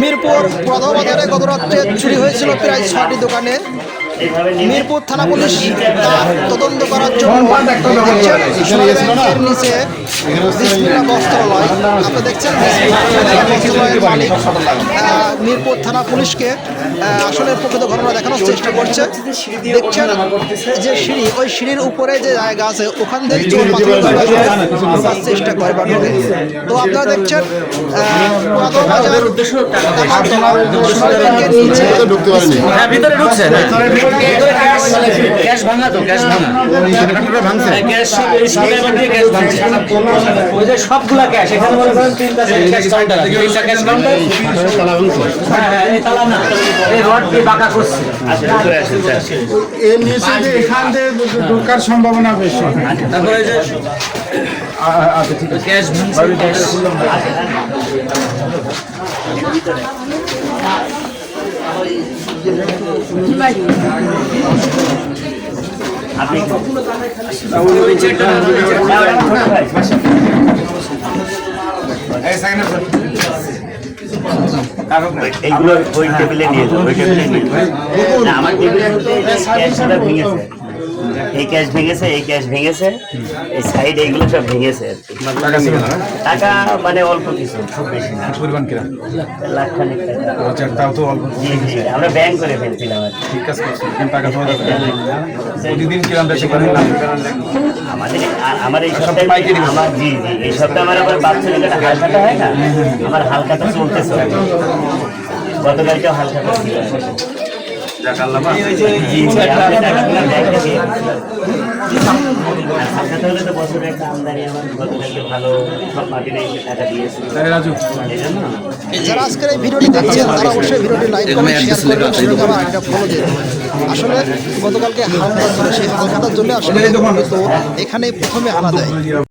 মিরপুর প্রথম বাজারে গত রাত্রে চুরি হয়েছিল প্রায় ছয়টি দোকানে। মিরপুর থানা পুলিশ তদন্ত করার জন্য নিচে বস্ত্রালয় আপনি দেখছেন মিরপুর থানা পুলিশকে আসলে প্রকৃত ঘটনা দেখানোর চেষ্টা করছে। দেখছেন যে সিঁড়ি, ওই সিঁড়ির উপরে যে জায়গা আছে, ওখান থেকে চেষ্টা করে তো আপনারা দেখছেন হ্যাঁ ভিতরে ঢুকছে। ভাঙা তো ভাঙা। হ্যাঁ, ভাঙছে। ওই যে সবগুলা এখানে মনে করেন তিনটা কাউন্টার তিনটা কাউন্টার হ্যাঁ হ্যাঁ এই তালা না। এই রড দিয়ে বাঁকা করছে। আচ্ছা ভিতরে আসেন এর নিচে যে এখান দিয়ে ঢোকার সম্ভাবনা বেশি। তারপরে যে আচ্ছা ঠিক আছে। ক্যাশ ভাঙছে। ক্যাশ এইগুলো ওই টেবিলে নিয়ে যাও ওই টেবিলে নিয়ে না আমার টেবিলে ভেঙেছে। এই ক্যাশ ভেঙেছে এই ক্যাশ ভেঙেছে এই সাইড এইগুলো সব ভেঙেছে টাকা মানে অল্প কিছু খুব বেশি না। পরিমাণ লাখ খানিক টাকা। আচ্ছা তাও তো অল্প আমরা ব্যাংক করে ফেলছিলাম আর ঠিক আছে টাকা পাওয়া প্রতিদিন কিরাম বেশি করে আমাদের আমার এই সপ্তাহে আমার জি জি এই সপ্তাহে আমার আবার বাচ্চাদের একটা হালকাটা হয় না? আমার হালকাটা চলতেছে। গতকালকেও হালকাটা ছিল। যারা আজকের এই ভিডিওটি দেখছেন তারা অবশ্যই ভিডিওটি লাইক করবেন। শেয়ার করবেন সেটাকে আমার একটা ফলো দিয়ে আসলে গতকালকে হালকা ছিল সেই হালকাটার জন্য আসলে তো এখানেই প্রথমে আনা দেয়।